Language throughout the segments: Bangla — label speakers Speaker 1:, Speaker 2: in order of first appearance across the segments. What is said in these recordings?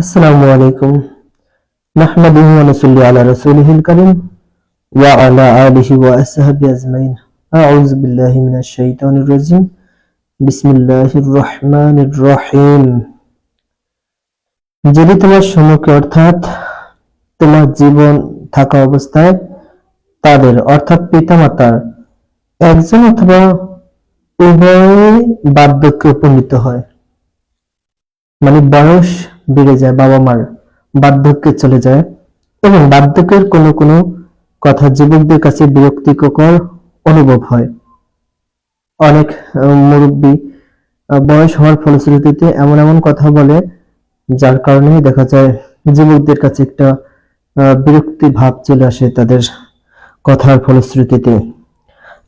Speaker 1: السلام عليكم نحمده ونصلي على رسوله الكريم وعلى آله وأصحابه أجمعين أعوذ بالله من الشيطان الرجيم بسم الله الرحمن الرحيم যদি তোমার সম্মুখে অর্থাৎ তোমার জীবন থাকা অবস্থায় তাদের অর্থাৎ পিতামাতার একজন অথবা উভয় বার্ধক্যে উপনীত হয় মানে বয়স বেড়ে যায় বাবা মার বার্ধক্যে চলে যায়। এবং বার্ধক্যের কোনো কোনো কথা যুবকদের কাছে বিরক্তিকর অনুভব হয়। অনেক মুরব্বী বয়স হওয়ার ফলশ্রুতিতে এমন এমন কথা বলে, যার কারণে দেখা যায় যুবকদের কাছে একটা বিরক্তি ভাব চলে আসে তাদের কথার ফলশ্রুতিতে।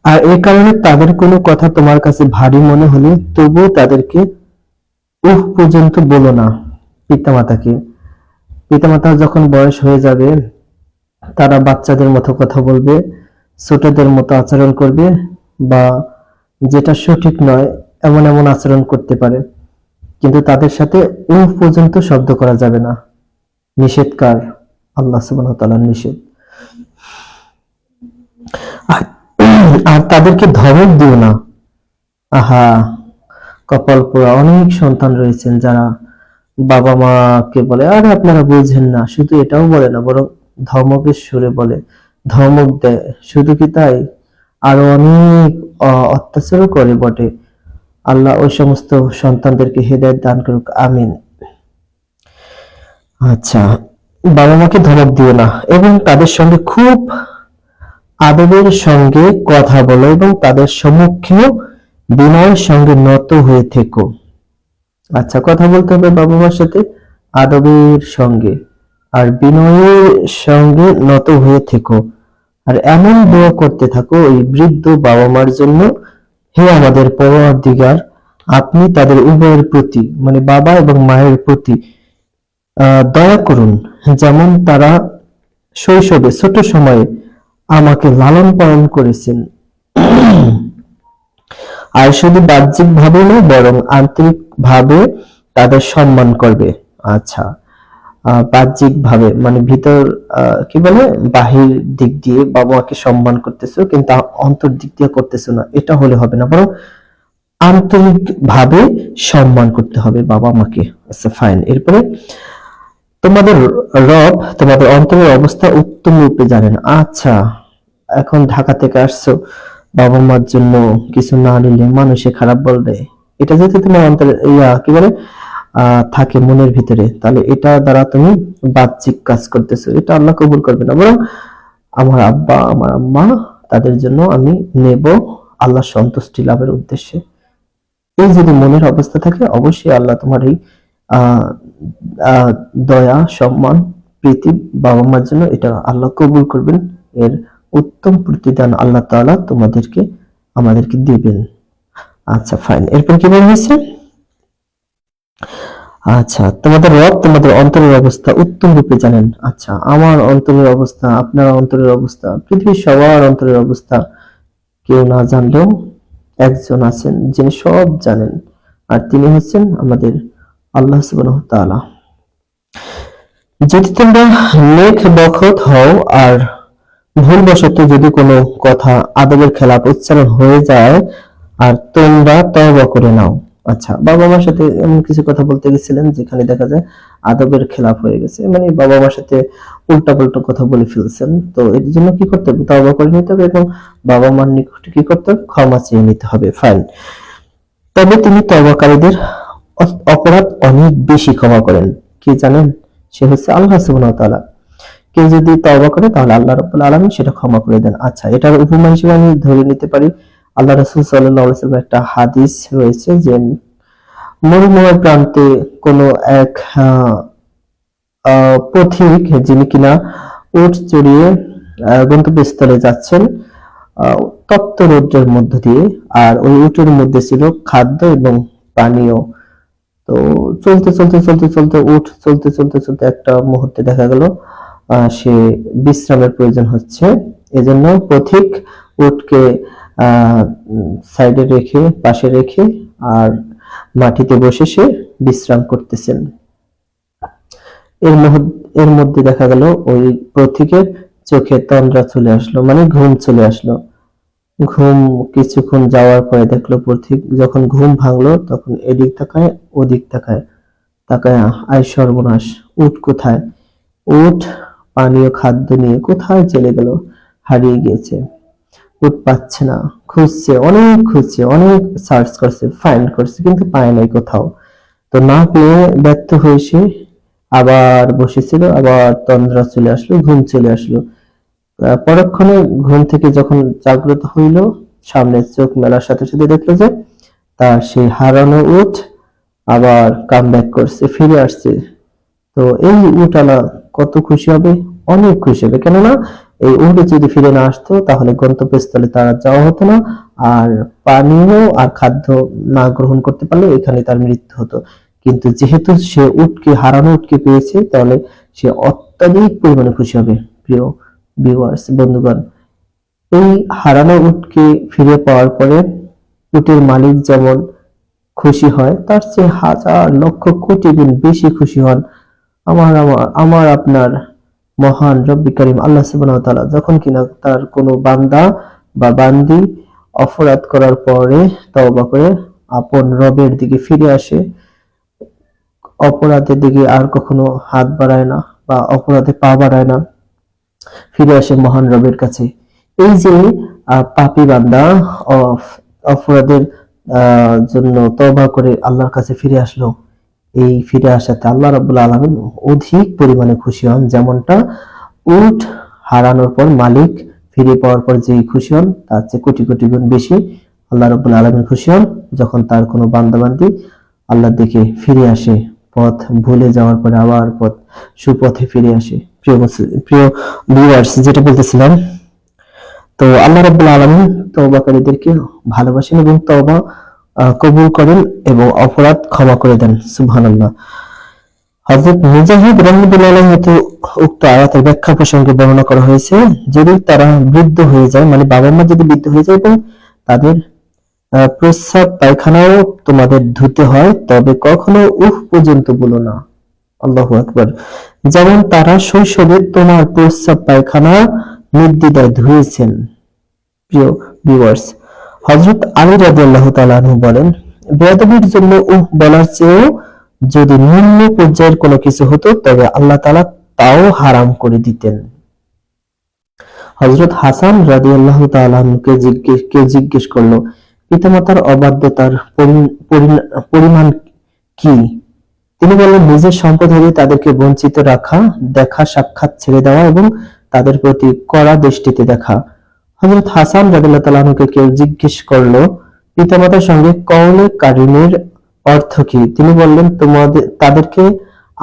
Speaker 1: আর এই কারণে তাদের কোনো কথা তোমার কাছে ভারী মনে হলে তবুও তাদেরকে উহ পর্যন্ত বলো না। পিতামাতাকে। পিতামাতা যখন বয়স হয়ে যাবে, তারা বাচ্চাদের মতো কথা বলবে, ছোটদের মতো আচরণ করবে বা যেটা সঠিক নয়, এমন এমন আচরণ করতে পারে। কিন্তু তাদের সাথে উহ পর্যন্ত শব্দ করা যাবে না। নিষেধকার আল্লাহ সুবহানাহু নিষেধ। আর তাদেরকে ধমক দিও না। আহা, কপাল পোড়া অনেক সন্তান রয়েছেন যারা বাবা মাকে বলে, আরে, আপনারা বুঝেন না, শুধু এটাও বলে না, বরং ধমকের সুরে বলে ধমক দেয়। শুধু কি তাই? আরও অনেক অত্যাচারও করে বটে। আল্লাহ ওই সমস্ত সন্তানদেরকে হেদায়েত দান করুক, আমিন। আচ্ছা বাবা মাকে ধমক দিও না, এবং তাদের সঙ্গে খুব আদবের সঙ্গে কথা বলো, এবং তাদের সম্মুখেও বিনয়ের সঙ্গে নত হয়ে থেকো। আচ্ছা কথা বলতে হবে বাবা মার সাথে আদবের সঙ্গে। আর বিনয়ের সঙ্গে নত হয়ে থেকো। আর এমন দোয়া করতে থাকো, ওই বৃদ্ধ বাবা মার জন্য, হে আমাদের পরদিগার আপনি তাদের উভয়ের প্রতি মানে বাবা এবং মায়ের প্রতি দয়া করুন, যেমন তারা শৈশবে, ছোট সময়ে আমাকে লালন পালন করেছেন। আর শুধু বাহ্যিক ভাবে নয়, বরং আন্তরিক ভাবে তাদের সম্মান করবে। আচ্ছা বাহ্যিক ভাবে মানে ভিতর কি বলে, বাহির দিক দিয়ে বাবা মাকে সম্মান করতেছো, কিন্তু অন্তর দিক দিয়ে করতেছো না, এটা হলে হবে না, বরং আন্তরিক ভাবে সম্মান করতে হবে বাবা মাকে আচ্ছা ফাইন এরপরে তোমাদের রব, তোমাদের অন্তরের অবস্থা উত্তম রূপে জানেন। আচ্ছা এখন ঢাকা থেকে আসছো। বাবা মার জন্য কিছু না নিলে মানুষে খারাপ বলবে। এটা যদি তোমার অন্তরে ইয়া, কি বলে? থাকে মনের ভিতরে, তাহলে এটা দ্বারা তুমি বাহ্যিক কাজ করতেছো। এটা আল্লাহ কবুল করবে না। বরং আমার আব্বা, আমার আম্মা, তাদের জন্য আমি নেব আল্লাহ সন্তুষ্টি লাভের উদ্দেশ্যে। এই যদি মনের অবস্থা থাকে, অবশ্যই আল্লাহ তোমার এই দয়া, সম্মান, প্রীতি বাবা মার জন্য এটা আল্লাহ কবুল করবেন। এর উত্তম প্রতিদান আল্লাহ তাআলা তোমাদেরকে, আমাদেরকে দিবেন। আচ্ছা ফাইন এরপর কি বলা হয়েছে? আচ্ছা তোমাদের রব তোমাদের অন্তরের অবস্থা উত্তম রূপে জানেন। আচ্ছা আমার অন্তরের অবস্থা, আপনার অন্তরের অবস্থা, পৃথিবীর সবার অন্তরের অবস্থা কেউ না জানলেও একজন আছেন যিনি সব জানেন, আর তিনি হচ্ছেন আমাদের আল্লাহ সুবহানাহু যদি তোমরা লেখ বখত হও আর ভুলবশত যদি কোনো কথা আদবের খেলাপ উচ্চারণ হয়ে যায়, আর তোমরা তওবা করে নাও। আচ্ছা বাবা মার সাথে এমন কিছু কথা বলতে গেছিলেন যেখানে দেখা যায় আদবের খেলাপ হয়ে গেছে? মানে বাবা মার সাথে উল্টা পাল্টা কথা বলে ফেলছেন। তো এর জন্য কি করতে হবে? তওবা করে নিতে হবে এবং বাবা মার নিকট কি করতে হবে? ক্ষমা চেয়ে নিতে হবে। ফাইন তবে তিনি তওবাকারীদের অ- অপরাধ অনেক বেশি ক্ষমা করেন। কি জানেন? সে হচ্ছে আল্লাহ সুবহানাহু ওয়া তাআলা। কেউ যদি তওবা করে তাহলে আল্লাহ রাব্বুল আলামিন সেটা ক্ষমা করে দেন। আচ্ছা এটার উপমা হিসেবে আমি ধরে নিতে পারি আল্লাহ রাসূল ওয়াসাল্লাম একটা হাদিস রয়েছে যে মরুময় প্রান্তে কোনো এক পথিক যিনি কিনা উট চড়িয়ে গন্তব্যস্থলে যাচ্ছেন তপ্ত রৌদ্রের মধ্য দিয়ে আর ওই উটের মধ্যে ছিল খাদ্য এবং পানীয়। তো চলতে চলতে চলতে চলতে উঠ চলতে চলতে চলতে একটা মুহূর্তে দেখা গেল আহ, সে বিশ্রামের প্রয়োজন হচ্ছে। এজন্য পথিক উটকে সাইডে রেখে, পাশে রেখে আর মাটিতে বসে সে বিশ্রাম করতেছেন। এর এর মধ্যে দেখা গেল ওই প্রতীকের চোখে তন্দ্রা চলে আসলো মানে ঘুম চলে আসলো। ঘুম কিছুক্ষণ যাওয়ার পরে দেখল পথিক যখন ঘুম ভাঙলো তখন এদিক তাকায়, ওদিক তাকায়। তাকায়, আয় সর্বনাশ, উট কোথায়? উট পানীয় খাদ্য নিয়ে কোথায় চলে গেল? হারিয়ে গিয়েছে। উট পাচ্ছে না, খুঁজছে, অনেক খুঁজছে, অনেক সার্চ করছে ফাইন্ড করছে, কিন্তু পায় নাই কোথাও। তো না পেয়ে ব্যর্থ হয়ে সে আবার বসেছিল, আবার তন্দ্রা চলে আসলো, ঘুম চলে আসলো। পরক্ষণে ঘুম থেকে যখন জাগ্রত হইল, সামনে চোখ মেলার সাথে সাথে দেখল যে, তার সেই হারানো উঠ আবার কাম করছে, ফিরে আসছে। তো এই উটালা কত খুশি হবে? অনেক খুশি হবে। কেননা এই উট যদি ফিরে না আসতো, তাহলে গন্তব্যস্থলে তারা যাওয়া হতো না আর পানীয় আর খাদ্য না গ্রহণ করতে পারলে এখানে তার মৃত্যু হতো। কিন্তু যেহেতু সে উটকে, হারানো উটকে পেয়েছে, তাহলে সে অত্যাধিক পরিমাণে খুশি হবে। প্রিয় ভিউয়ার্স বন্ধুগণ, এই হারানো উটকে ফিরে পাওয়ার পরে উটের মালিক যেমন খুশি হয়, তার চেয়ে হাজার লক্ষ কোটি গুণ বেশি খুশি হন আমার আমার আমার আপনার মহান রব্বি করিম আল্লাহ সুবহানাহু যখন কিনা তার কোনো বান্দা বা বান্দি অপরাধ করার পরে তওবা করে আপন রবের দিকে ফিরে আসে, অপরাধের দিকে আর কখনো হাত বাড়ায় না বা অপরাধে পা বাড়ায় না, ফিরে আসে মহান রবের কাছে। এই যে পাপী বান্দা অপরাধের জন্য তবা করে আল্লাহর কাছে ফিরে আসলো এই ফিরে আসাতে আল্লাহ রাব্বুল আলামিন অধিক পরিমাণে খুশি হন। যেমনটা উট হারানোর পর মালিক ফিরে পাওয়ার পর যেই খুশি হন তার চেয়ে কোটি কোটি গুণ বেশি আল্লাহ রাব্বুল আলামিন খুশি হন। যখন তার কোনো বান্দাবান্দি আল্লাহর দিকে ফিরে আসে পথ ভুলে যাওয়ার পরে আবার পথ সুপথে ফিরে আসে। প্রিয় প্রিয় ভিউয়ার্স যেটা বলতেছিলাম তো আল্লাহ রাব্বুল আলামিন তওবাকারীদেরকে ভালোবাসেন এবং আহ, কবুল করেন এবং অপরাধ ক্ষমা করে দেন, সুবহানাল্লাহ। হযরত মুজাহিদ রাহমাতুল্লাহ হতে উক্ত আয়াতের ব্যাখ্যা প্রসঙ্গে বর্ণনা করা হয়েছে, যদি তারা বৃদ্ধ হয়ে যায় মানে বাবা মা যদি বৃদ্ধ হয়ে যায় এবং তাদের প্রস্রাব পায়খানাও তোমাদের ধুতে হয়, তবে কখনো উহ পর্যন্ত বলো না। আল্লাহু আকবার। যেমন তারা শৈশবে তোমার প্রস্রাব পায়খানা নির্দ্বিধায় ধুয়েছেন। প্রিয় ভিউয়ার্স হযরত আলী রাদিয়াল্লাহু তাআলা আনহু বলেন, বেয়াদবির জন্য উহ বলার চেয়েও যদি নিম্ন পর্যায়ের কোনো কিছু হতো, তবে আল্লাহ তাআলা তাও হারাম করে দিতেন। হযরত হাসান রাদিয়াল্লাহু তাআলা আনহুকে জিজ্ঞেস, কে জিজ্ঞেস করল, পিতামাতার অবাধ্যতার পরি- পরি- পরিমাণ কি? তিনি বললেন, নিজের সম্পদ হলে তাদেরকে বঞ্চিত রাখা, দেখা, সাক্ষাৎ ছেড়ে দেওয়া এবং তাদের প্রতি কড়া দৃষ্টিতে দেখা। হযরত হাসান রাদিয়াল্লাহু তাআলা কেউ জিজ্ঞেস করল, পিতামাতার সঙ্গে কওলে কারিমের অর্থ কি? তিনি বললেন তোমাদের তাদেরকে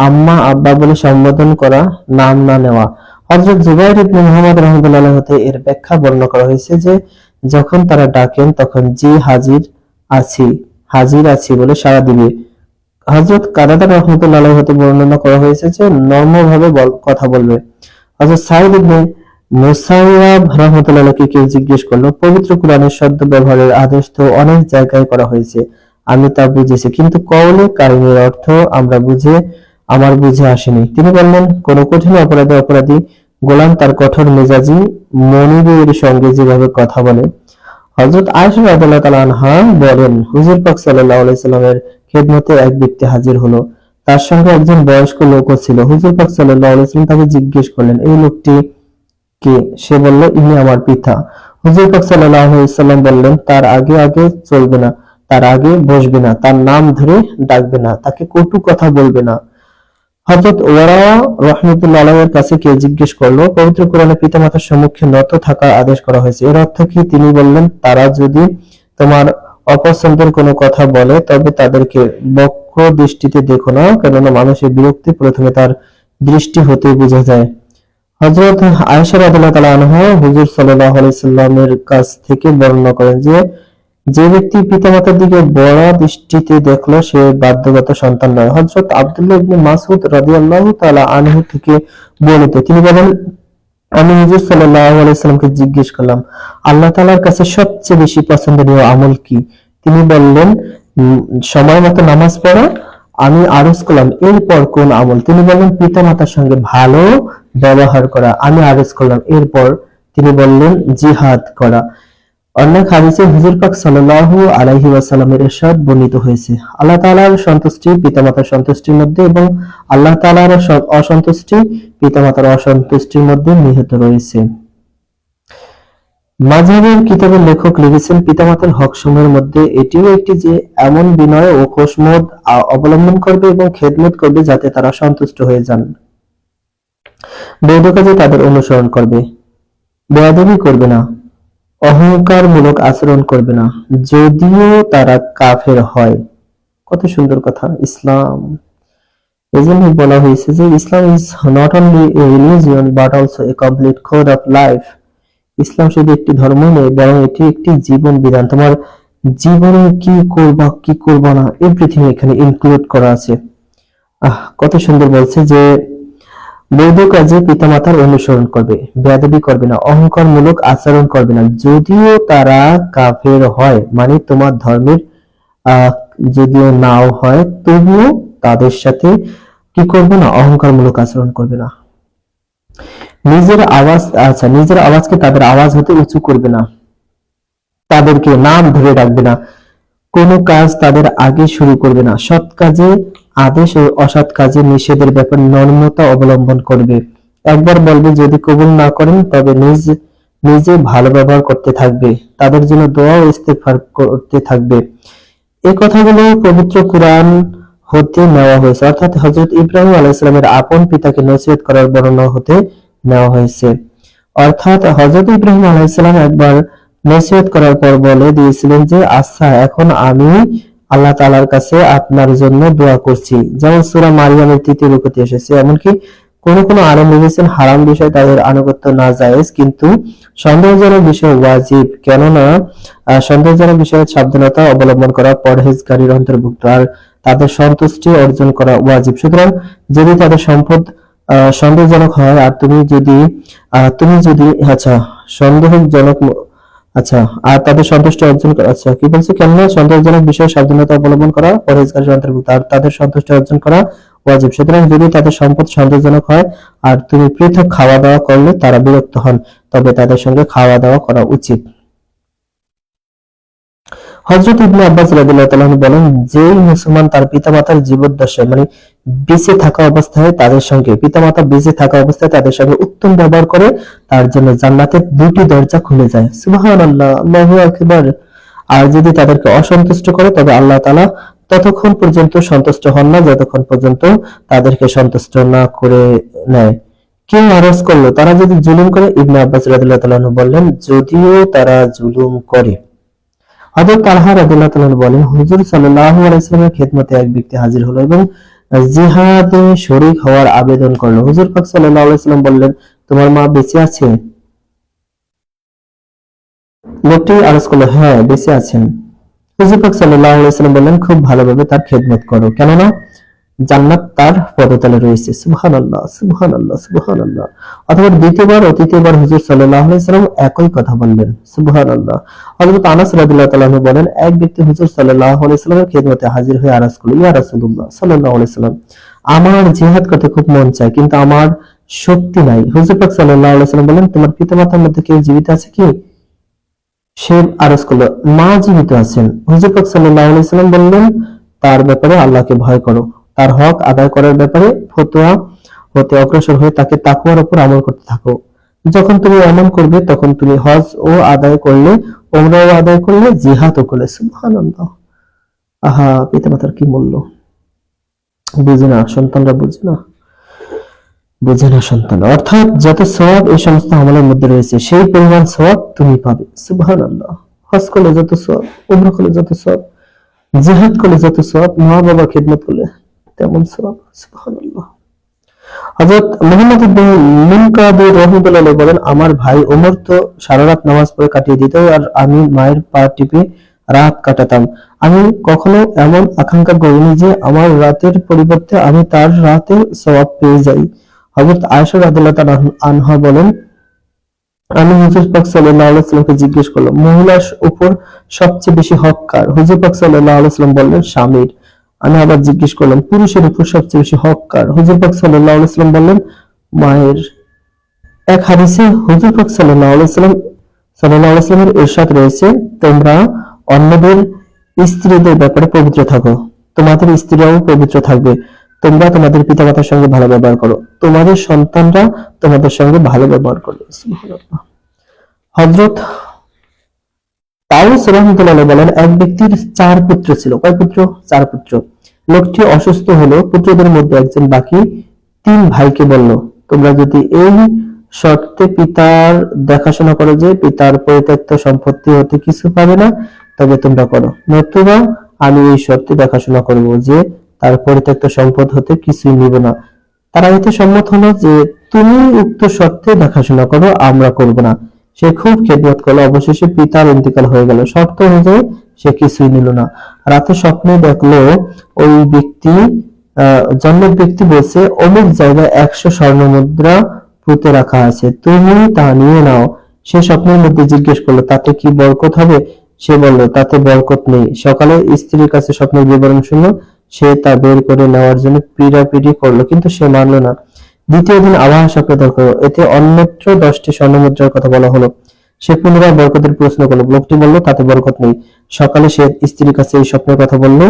Speaker 1: আম্মা আব্বা বলে সম্বোধন করা, নাম না নেওয়া। হযরত জুবাইর ইবনে মুহাম্মদ রাহমাতুল্লাহ হতে এর ব্যাখ্যা বর্ণনা করা হয়েছে যে, যখন তারা ডাকেন, তখন জি হাজির আছি হাজির আছি বলে সাড়া দিবে। হযরত কাদাদা রহমতুল্লাহ হতে বর্ণনা করা হয়েছে যে, নর্মভাবে কথা বলবে। হযরত সাইদ ইবনে মুসাইয়াব রহমতুল্লাহ আলাইহিকে কেউ জিজ্ঞেস করল, পবিত্র কোরআনের শব্দ ব্যবহারের আদেশ তো অনেক জায়গায় করা হয়েছে। আমি তা বুঝেছি, কিন্তু কওলে কারিমের অর্থ আমরা বুঝে, আমার বুঝে আসেনি। তিনি বললেন, কোন কঠিন অপরাধে অপরাধী গোলাম তার কঠোর মেজাজি মনিবের সঙ্গে যেভাবে কথা বলে। হযরত আয়েশা রাদিয়াল্লাহু তাআলা বলেন, হুজুর পাক সাল্লাল্লাহু আলাইহি সাল্লামের খেদমতে এক ব্যক্তি হাজির হলো। তার সঙ্গে একজন বয়স্ক লোকও ছিল। হুজুর পাক সাল্লাল্লাহু আলাইহি সাল্লাম তাকে জিজ্ঞেস করলেন, এই লোকটি কে? সে বলল, ইনি আমার পিতা। হুজুর পাক সাল্লাল্লাহু আলাইহি সাল্লাম বললেন, তার আগে আগে চলবে না, তার আগে বসবে না, তার নাম ধরে ডাকবে না, তাকে কটু কথা বলবে না। হযরত ওয়ারা রহমতুল্লাহ আলাইহির কাছে কেউ জিজ্ঞেস করল, পবিত্র কোরআনে পিতামাতার সম্মুখে নত থাকার আদেশ করা হয়েছে। এর অর্থ কি? তিনি বললেন, তারা যদি তোমার অপছন্দের কোনো কথা বলে, তবে তাদেরকে বক্র দৃষ্টিতে দেখো না, কেননা মানুষের বিরক্তি প্রথমে তার দৃষ্টি হতেই বোঝা যায়। হযরত আয়েশা রাদিয়াল্লাহু তাআলা আনহা হুজুর সাল্লাল্লাহু আলাইহি সাল্লামের কাছ থেকে বর্ণনা করেন যে যে ব্যক্তি পিতামাতার দিকে বড় দৃষ্টিতে দেখল, সে বাধ্যগত সন্তান নয়। আব্দুল্লাহ ইবনে রাদিয়াল্লাহু তাআলা আনহু থেকে তিনি বলেন, আমি হুজুর সাল্লাল্লাহু আলাইহি সাল্লামকে জিজ্ঞেস করলাম, আল্লাহ তাআলার কাছে সবচেয়ে বেশি পছন্দনীয় আমল কি? তিনি বললেন সময় মতো নামাজ পড়া, আমি আরজ করলাম, এরপর কোন আমল? তিনি বললেন পিতা মাতার সঙ্গে ভালো ব্যবহার করা। আমি আরজ করলাম। এরপর তিনি বললেন, জিহাদ করা। অন্য হাদিসে হুজুর পাক সাল্লাল্লাহু আলাইহি ওয়াসাল্লামের ইরশাদ বর্ণিত হয়েছে। আল্লাহ তাআলার সন্তুষ্টি পিতামাতার সন্তুষ্টির মধ্যে এবং আল্লাহ তাআলার অসন্তুষ্টি পিতামাতার অসন্তুষ্টির মধ্যে নিহিত রয়েছে। মাঝহাবের কিতাবের লেখক লিখেছেন, পিতামাতার হক সমূহের মধ্যে এটিও একটি যে এমন বিনয় ও খোশমদ আ- অবলম্বন করবে এবং খেদমত করবে যাতে তারা সন্তুষ্ট হয়ে যান। বৈধ কাজে তাদের অনুসরণ করবে, বেয়াদবি করবে না, অহংকারমূলক আচরণ করবে না, যদিও তারা কাফের হয়। কত সুন্দর কথা, ইসলাম। এই বলা হয়েছে যে Islam is not only a religion but also a complete code of life ইসলাম শুধু একটি ধর্ম নয়, বরং এটি একটি জীবন বিধান। তোমার জীবনে কি করবা কি করবা না এভরিথিং এখানে ইনক্লুড করা আছে। আহ, কত সুন্দর বলছে যে বৈধ কাজে পিতামাতার অনুসরণ করবে, বেয়াদবি করবে না, অহংকারমূলক আচরণ করবে না। যদিও তারা কাফের হয় মানে তোমার ধর্মের যদিও নাও হয়, তবুও তাদের সাথে কি করবে না? অহংকারমূলক আচরণ করবে না। নিজের আওয়াজ আচ্ছা নিজের আওয়াজকে তাদের আওয়াজ হতে উঁচু করবে না। তাদেরকে নাম ধরে রাখবে না। কোনো কাজ তাদের আগে শুরু করবে না। সৎ কাজে আদেশ ও অসৎ কাজে নিষেধের ব্যাপারে নর্মতা অবলম্বন করবে। একবার বলবে, যদি কবুল না করেন, তবে নিজ, নিজে ভালো ব্যবহার করতে থাকবে। তাদের জন্য দোয়া ও ইস্তেগফার করতে থাকবে। এই কথাগুলো পবিত্র কোরআন হতে নেওয়া হয়েছে। অর্থাৎ হযরত ইব্রাহিম আলাইহিসসালামের আপন পিতাকে নসিহত করার বর্ণনা হতে নেওয়া হয়েছে। অর্থাৎ হযরত ইব্রাহিম আলাইহিসসালাম একবার নসিহত করার পর বলে দিয়েছিলেন যে আচ্ছা এখন আমি আল্লাহ তালার কাছে আপনার জন্য দোয়া করছি। যেমন সূরা মারিয়ামের তৃতীয় রুকুতে এসেছে, এমনকি কোন কোন আলেম লিখেছেন হারাম বিষয় তাদের আনুগত্য না জায়েজ, কিন্তু সন্দেহজনক বিষয় ওয়াজিব। কেননা সন্দেহজনক বিষয়ে সাবধানতা অবলম্বন করা পরহেজগারীর অন্তর্ভুক্ত, আর তাদের সন্তুষ্টি অর্জন করা ওয়াজিব। সুতরাং যদি তাদের সম্পদ সন্দেহজনক হয়, আর তুমি যদি তুমি যদি আচ্ছা সন্দেহজনক আচ্ছা আর তাদের সন্তুষ্ট অর্জন করা আচ্ছা কি বলছে? কেন সন্দেহজনক বিষয়ে সাবধানতা অবলম্বন করা পরহেজগারীর অন্তর্ভুক্ত আর তাদের সন্তুষ্ট অর্জন করা ওয়াজিব। সুতরাং যদি তাদের সম্পদ সন্দেহজনক হয়, আর তুমি পৃথক খাওয়া দাওয়া করলে তারা বিরক্ত হন, তবে তাদের সঙ্গে খাওয়া দাওয়া করা উচিত। হযরত ইবনে আব্বাস রাদিয়াল্লাহু তাআলা বলেন যে মুসলমান তার পিতামাতার জীবদ্দশায় মানে বেঁচে থাকা অবস্থায় তাদের সঙ্গে, পিতামাতা বেঁচে থাকা অবস্থায় তাদের সঙ্গে উত্তম ব্যবহার করে, তার জন্য জান্নাতের দুটি দরজা খুলে যায়। সুবহানাল্লাহ, আল্লাহু আকবার। আর যদি তাদেরকে অসন্তুষ্ট করে, তবে আল্লাহ তাআলা ততক্ষণ পর্যন্ত সন্তুষ্ট হন না, যতক্ষণ পর্যন্ত তাদেরকে সন্তুষ্ট না করে নেয়। কেউ আরজ করল, তারা যদি জুলুম করে, ইবনে আব্বাস রাদিয়াল্লাহু তাআলা বললেন, যদিও তারা জুলুম করে। হযরত বলেন, হুজুর খেদমতে এক ব্যক্তি হাজির হলো এবং জিহাদে শরীক হওয়ার আবেদন করল। হুজুর পাক সাল্লাল্লাহু বললেন, তোমার মা বেঁচে আছে? লোকটি আরজ করল হ্যাঁ বেঁচে আছেন। হুজুর পাক সাল্লাল্লাহু আলাইহি বললেন, খুব ভালোভাবে তার খেদমত করো। কেননা জান্নাত তার পদতলে রয়েছে। সুবহানাল্লাহ সুবহানাল্লাহ সুবহানাল্লাহ। অথবা দ্বিতীয়বার ও তৃতীয়বার হুজুর সাল্লাল্লাহু আলাইহি সাল্লাম একই কথা বললেন। সুবহানাল্লাহ। হযরত আনাস রাদিয়াল্লাহু তাআলা আনহু বলেন, এক ব্যক্তি হুজুর সাল্লাল্লাহু আলাইহি সাল্লামের খেদমতে হাজির হয়ে আরজ করল, ইয়া রাসূলুল্লাহ সাল্লাল্লাহু আলাইহি সাল্লাম আমার জিহাদ করতে খুব মন চায়, কিন্তু আমার শক্তি নাই। হুজুর পাক সাল্লাল্লাহু আলাইহি সাল্লাম বলেন, তোমার পিতামাতার মধ্যে কেউ জীবিত আছে কি? সে আরজ করল, মা জীবিত আছেন। হুজুর পাক সাল্লাল্লাহু আলাইহি সাল্লাম বললেন, তার ব্যাপারে আল্লাহকে ভয় করো। তার হক আদায় করার ব্যাপারে ফতোয়া হতে অগ্রসর হয়ে তাকে তাকওয়ার উপর আমল করতে থাকো। যখন তুমি এমন করবে, তখন তুমি হজ ও আদায় করলে ওমরাও আদায় করলে, জিহাদও করলে। সুবহানাল্লাহ। আহা, পিতামাতার কি মূল্য? বুঝে না, সন্তানরা বুঝে না। বুঝে না সন্তান অর্থাৎ যত সওয়াব এই সমস্ত আমলের মধ্যে রয়েছে, সেই পরিমাণ সওয়াব তুমি পাবে। সুবহানাল্লাহ। হজ করলে যত সওয়াব, উমরা করলে যত সওয়াব, জিহাদ করলে যত সওয়াব মা বাবা খেদমত করলে তেমন হযরত মুহাম্মদ ইবনে মুনকাদির বলেন, আমার ভাই ওমর তো সারা রাত নামাজ পড়ে কাটিয়ে দিত আর আমি মায়ের পা টিপে রাত কাটাতাম। আমি কখনো এমন আকাঙ্ক্ষা করিনি যে আমার রাতের পরিবর্তে আমি তার রাতে সওয়াব পেয়ে যাই। হযরত আয়েশা রাদিয়াল্লাহু আনহা বলেন, আমি হুজুর পাক সাল্লাল্লাহু সাল্লামকে জিজ্ঞেস করলাম, মহিলার উপর সবচেয়ে বেশি হক কার? হুজুর পাক সাল্লাল্লাহু আলাইহি সাল্লাম বললেন, স্বামীর। আমি আবার জিজ্ঞেস করলাম, পুরুষের উপর সবচেয়ে বেশি হক কার? হুজুর পাক সাল্লাল্লাহু আলাইহি সাল্লাম বললেন, মায়ের এক হাদিসে হুজুর পাক সাল্লাম সাল্লাল্লাহু আলাইহি সাল্লামের রয়েছে, তোমরা অন্যদের স্ত্রীদের ব্যাপারে পবিত্র থাকো। তোমাদের স্ত্রীরাও পবিত্র থাকবে। তোমরা তোমাদের পিতামাতার সঙ্গে ভালো ব্যবহার করো। তোমাদের সন্তানরা তোমাদের সঙ্গে ভালো ব্যবহার করবে। সুবহানাল্লাহ। তাউস রহমতুল্লাহ বলেন, এক ব্যক্তির চার পুত্র ছিল। কয় পুত্র? চার পুত্র। লোকটি অসুস্থ হলো। পুত্রদের মধ্যে একজন বাকি তিন ভাইকে বলল, তোমরা যদি এই শর্তে পিতার দেখাশোনা করো যে পিতার পরিত্যক্ত সম্পত্তি হতে কিছু পাবে না, তবে তোমরা করো। নতুবা আমি এই শর্তে দেখাশোনা করব যে তার পরিত্যক্ত সম্পদ হতে কিছুই নিব না। তারা এতে সম্মত হলো যে, তুমি উক্ত শর্তে দেখাশোনা করো, আমরা করব না। সে খুব খেদমত করল। অবশেষে পিতার ইন্তিকাল হয়ে গেল। শর্ত অনুযায়ী সে কিছুই নিল না। রাতে স্বপ্নে দেখল ওই ব্যক্তি জন্মের ব্যক্তি বলছে, অমুক জায়গায় একশো স্বর্ণ মুদ্রা পুঁতে রাখা আছে। তুমি তা নিয়ে নাও। সে স্বপ্নের মধ্যে জিজ্ঞেস করল, তাতে কি বরকত হবে? সে বলল, তাতে বরকত নেই। সকালে স্ত্রীর কাছে স্বপ্নের বিবরণ শুনলো সে তা বের করে নেওয়ার জন্য পিড়াপিড়ি করল, কিন্তু সে মানলো না। দ্বিতীয় দিন আবার স্বপ্ন দেখো এতে অন্যত্র দশটি স্বর্ণমুদ্রার কথা বলা হলো। সে পুনরায় বরকতের প্রশ্ন করল। লোকটি বলল, তাতে বরকত নেই। সকালে সে স্ত্রীর কাছে এই স্বপ্নের কথা বলল।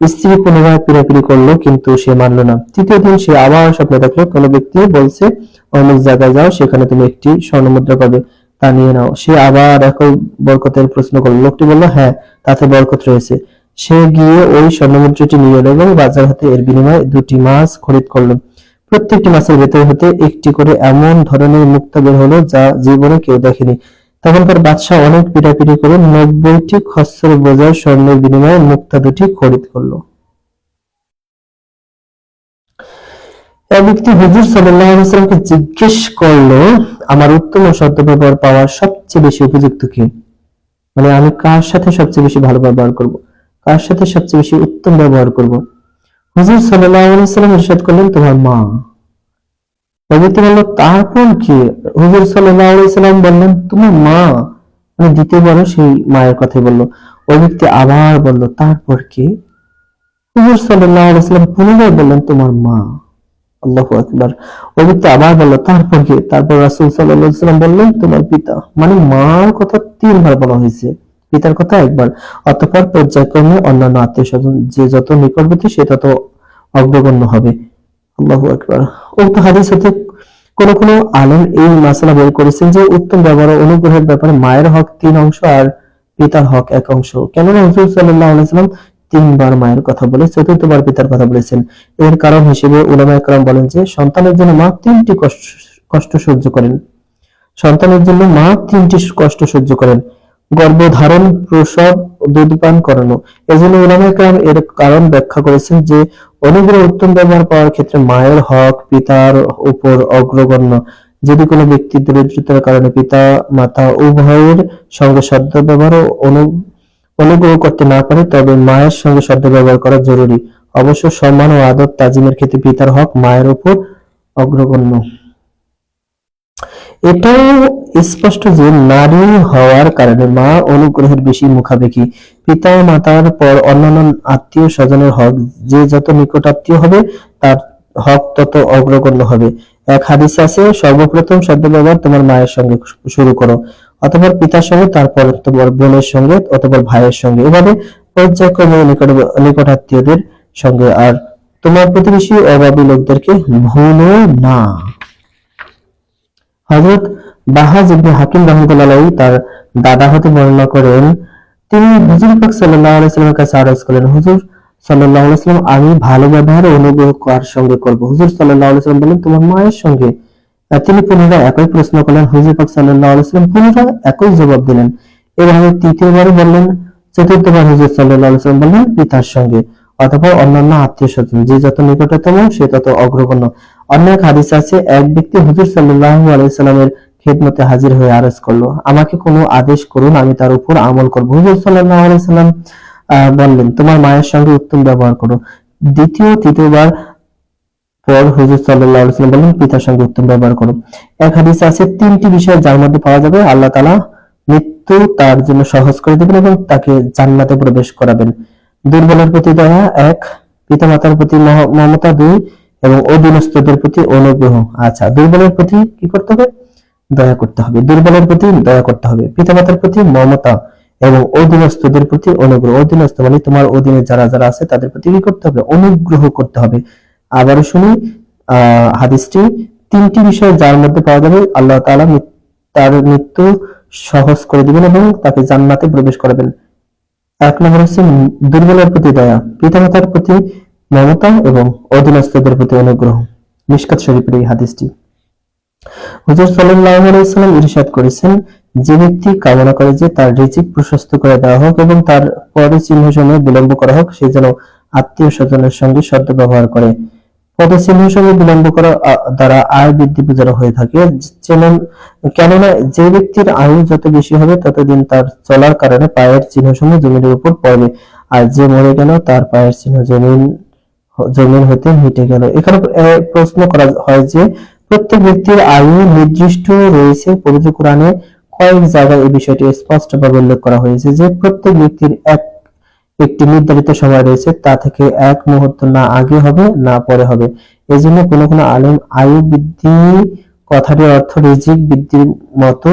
Speaker 1: স্ত্রী পুনরায় পিড়াপিড়ি করল, কিন্তু সে মানলো না। তৃতীয় দিন সে আবার স্বপ্ন দেখল, কোনো ব্যক্তি বলছে অমুক জায়গায় যাও, সেখানে তুমি একটি স্বর্ণমুদ্রা পাবে, তা নিয়ে নাও। সে আবার একই বরকতের প্রশ্ন করল। লোকটি বলল হ্যাঁ তাতে বরকত রয়েছে। সে গিয়ে ওই স্বর্ণমুদ্রাটি নিয়ে এলো এবং বাজার হাতে এর বিনিময়ে দুটি মাছ খরিদ করল। প্রত্যেকটি মাছের ভেতর হতে একটি করে এমন ধরনের মুক্তা বের হলো যা জীবনে কেউ দেখেনি। তখনকার বাদশাহ অনেক পিটাপিটি করে নব্বইটি খচ্চর বোঝার স্বর্ণের বিনিময়ে মুক্তা দুটি খরিদ করল। এক ব্যক্তি হুজুর সাল্লাল্লাহু আলাইহি ওয়াসাল্লামকে জিজ্ঞেস করল, আমার উত্তম সদ্য ব্যবহার পাওয়ার সবচেয়ে বেশি উপযুক্ত কি? মানে আমি কার সাথে সবচেয়ে বেশি ভালো ব্যবহার করব? কার সাথে সবচেয়ে বেশি উত্তম ব্যবহার করব? হুজুর সাল্লাল্লাহু আলাইহি সাল্লাম ইরশাদ করলেন, তোমার মা। ব্যক্তি বলল তারপর কি? হুজুর সাল্লাল্লাহু আলাইহি সাল্লাম বললেন, তোমার মা? মানে দ্বিতীয়বারও সেই মায়ের কথাই বলল। ওই ব্যক্তি আবার বলল, তারপর কি? হুজুর সাল্লাল্লাহু আলাইহি সাল্লাম পুনরায় বললেন, তোমার মা। আল্লাহু আকবার। ওই ব্যক্তি আবার বলল, তারপর কি? তারপর রাসূল আলাইহি সাল্লাম বললেন, তোমার পিতা। মানে মার কথা তিনবার বলা হয়েছে। পিতার কথা একবার। অতঃপর পর্যায়ক্রমে অন্যান্য আত্মীয় স্বজন যে যত নিকটবর্তী, সে তত অগ্রগণ্য হবে। উক্ত হাদিস হতে কোন কোন এই মাসালা বের করেছেন যে উত্তম ব্যবহার অনুগ্রহের ব্যাপারে মায়ের হক তিন অংশ আর পিতার হক এক অংশ। কেননা আলাইহি তিনবার মায়ের কথা বলে চতুর্থবার পিতার কথা বলেছেন। এর কারণ হিসেবে উলামা একরাম বলেন যে, সন্তানের জন্য মা তিনটি কষ্ট কষ্ট সহ্য করেন। সন্তানের জন্য মা তিনটি কষ্ট সহ্য করেন। গর্ভধারণ প্রসব দুধ পান করানো। এজন্য উলামা একরাম এর কারণ ব্যাখ্যা করেছেন যে, অনুগ্রহ উত্তম ব্যবহার পাওয়ার ক্ষেত্রে মায়ের হক, পিতার উপর অগ্রগণ্য। যদি কোনো ব্যক্তি দরিদ্রতার কারণে পিতা, মাতা উভয়ের সঙ্গে সদ্য ব্যবহার অনুগ্রহ করতে না পারে, তবে মায়ের সঙ্গে সদ্য ব্যবহার করা জরুরি। অবশ্য সম্মান ও আদর তাজিমের ক্ষেত্রে পিতার হক মায়ের উপর অগ্রগণ্য। এটাও স্পষ্ট যে নারী হওয়ার কারণে মা অনুগ্রহের বেশি মুখাপেক্ষী। পিতা ও মাতার পর অন্যান্য আত্মীয় স্বজনের হক, যে যত নিকট আত্মীয় হবে, তার হক তত অগ্রগণ্য হবে। এক হাদিস আছে, সর্বপ্রথম সদ্য ব্যবহার তোমার মায়ের সঙ্গে শুরু করো অতঃপর পিতার সঙ্গে, তারপর তোমার বোনের সঙ্গে অতঃপর ভাইয়ের সঙ্গে। এভাবে পর্যায়ক্রমে নিকট নিকট আত্মীয়দের সঙ্গে। আর তোমার প্রতিবেশী অভাবী লোকদেরকে ভুলো না। হযরত বাহাজ ইবনে হাকিম রাহমাতুল্লাহ তার দাদা হতে বর্ণনা করেন, তিনি হুজুর পাক সাল্লাল্লাহু আলাইহি সাল্লামের কাছে আরজ করলেন, হুজুর, সাল্লাল্লাহু আলাইহি সাল্লাম, আমি ভালো ব্যবহার অনুগ্রহ কার সঙ্গে করব? হুজুর সাল্লাল্লাহু আলাইহি সাল্লাম বললেন, তোমার মায়ের সঙ্গে। তিনি পুনরায় একই প্রশ্ন করলেন, হুজুর পাক সাল্লাল্লাহু আলাইহি সাল্লাম পুনরায় একই জবাব দিলেন। এভাবে তৃতীয়বার বললেন, চতুর্থবার হুজুর সাল্লাল্লাহু আলাইহি সাল্লাম বললেন, পিতার সঙ্গে। অথবা অন্যান্য আত্মীয় স্বজন যে যত নিকটতম, সে তত অগ্রগণ্য। অন্য এক হাদিস আছে এক ব্যক্তি হুজুর সাল্লাল্লাহু আলাইহি সাল্লামের খেদমতে হাজির হয়ে আরজ করল। আমাকে কোনো আদেশ করুন আমি তার উপর আমল করব। হুজুর সাল্লাল্লাহু আলাইহি সাল্লাম আহ, বললেন তোমার মায়ের সঙ্গে উত্তম ব্যবহার করো। দ্বিতীয় তৃতীয়বার পর হুজুর সাল্লাল্লাহু আলাইহি সাল্লাম বললেন পিতার সঙ্গে উত্তম ব্যবহার করো। এক হাদিসে আছে তিনটি বিষয় যার মধ্যে পাওয়া যাবে আল্লাহ তালা মৃত্যু তার জন্য সহজ করে দেবেন এবং তাকে জান্নাতে প্রবেশ করাবেন। দুর্বলের প্রতি দয়া এক পিতামাতার প্রতি মমতা দুই এবং অধীনস্থদের প্রতি অনুগ্রহ। আচ্ছা দুর্বলের প্রতি কি করতে হবে? দয়া করতে হবে। দুর্বলের প্রতি দয়া করতে হবে। পিতামাতার প্রতি মমতা এবং অধীনস্থদের প্রতি অনুগ্রহ। অধীনস্থ মানে তোমার অধীনে যারা যারা আছে, তাদের প্রতি কি করতে হবে? অনুগ্রহ করতে হবে। আবারও শুনি, আহ, হাদিসটি তিনটি বিষয় যার মধ্যে পাওয়া যাবে। আল্লাহ তাআলা তার মৃত্যু সহজ করে দিবেন এবং তাকে জান্নাতে প্রবেশ করাবেন। এক নম্বর হচ্ছে দুর্বলের প্রতি দয়া। পিতামাতার প্রতি মমতা এবং অধীনস্থদের প্রতি অনুগ্রহ। মিশকাত শরীফের এই হাদিসটি। হুজুর সাল্লাম ইরশাদ করেছেন, যে ব্যক্তি কামনা করে যে তার রিজিক প্রশস্ত করে দেওয়া হোক এবং তার পরে চিহ্ন সময় বিলম্ব করা হোক, সে যেন আত্মীয় স্বজনের সঙ্গে সদ্য ব্যবহার করে পদচিহ্ন সময় বিলম্ব করা দ্বারা আয় বৃদ্ধি বোঝানো হয়ে থাকে। যেমন, কেননা যে ব্যক্তির আয়ু যত বেশি হবে, ততদিন তার চলার কারণে পায়ের চিহ্ন সময় জমিনের উপর পড়বে। আর যে মরে গেল, তার পায়ের চিহ্ন জমিন জমিন হতে মিটে গেল। এখানে প্রশ্ন করা হয় যে, প্রত্যেক ব্যক্তির আয়ু নির্দিষ্ট রয়েছে। পবিত্র কোরআনে কয়েক জায়গায় এই বিষয়টি স্পষ্টভাবে উল্লেখ করা হয়েছে যে, প্রত্যেক ব্যক্তির এক, একটি নির্ধারিত সময় রয়েছে। তা থেকে এক মুহূর্ত না আগে হবে, না পরে হবে। এই জন্য কোনো কোনো আলেম আয়ু বৃদ্ধি, কথাটির অর্থ রিজিক বৃদ্ধির মতো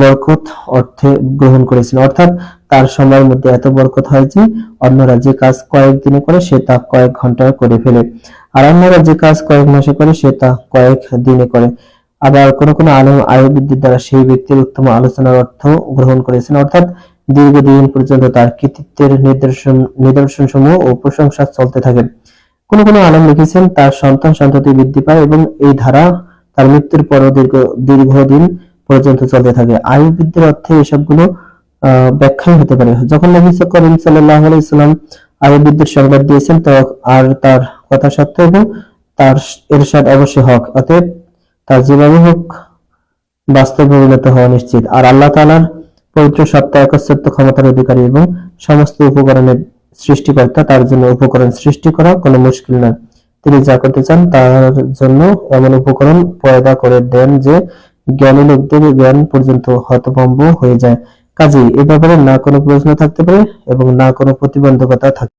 Speaker 1: বরকত অর্থে গ্রহণ করেছেন। অর্থাৎ তার সময়ের মধ্যে এত বরকত হয় যে অন্যরা যে কাজ কয়েক দিনে করে সে তা কয়েক ঘন্টায় করে ফেলে। আর অন্যরা যে কাজ কয়েক মাসে করে সে তা কয়েক দিনে করে। আবার কোন কোন আলেম আয়ু বৃদ্ধির দ্বারা সেই ব্যক্তির উত্তম আলোচনার অর্থ গ্রহণ করেছেন। অর্থাৎ দীর্ঘদিন পর্যন্ত তার কৃতিত্বের নিদর্শন নিদর্শন সমূহ ও প্রশংসা চলতে থাকে। কোন কোন আলেম লিখেছেন, তার সন্তান সন্ততি বৃদ্ধি পায় এবং এই ধারা তার মৃত্যুর পরও দীর্ঘ, দীর্ঘদিন পর্যন্ত চলতে থাকে। আয়ু বৃদ্ধির অর্থে এসবগুলো আহ, ব্যাখ্যাই হতে পারে। যখন নবী করিম সাল্লাল্লাহু আলাইহি সাল্লাম আয়ু বৃদ্ধির সংবাদ দিয়েছেন তো আর তার কথা সত্য এবং তার এরশাদ অবশ্যই হক অতএব তার যেভাবে হোক বাস্তবে পরিণত হওয়া নিশ্চিত। আর আল্লাহ তাআলার পবিত্র সত্তা একচ্ছত্ব ক্ষমতার অধিকারী এবং সমস্ত উপকরণের সৃষ্টিকর্তা তার জন্য উপকরণ সৃষ্টি করা কোনো মুশকিল নয়। তিনি যা করতে চান তার জন্য এমন উপকরণ পয়দা করে দেন যে জ্ঞানী লোকদের জ্ঞান পর্যন্ত হতভম্ব হয়ে যায়। কাজেই এ ব্যাপারে না কোনো প্রশ্ন থাকতে পারে এবং না কোনো প্রতিবন্ধকতা থাকতে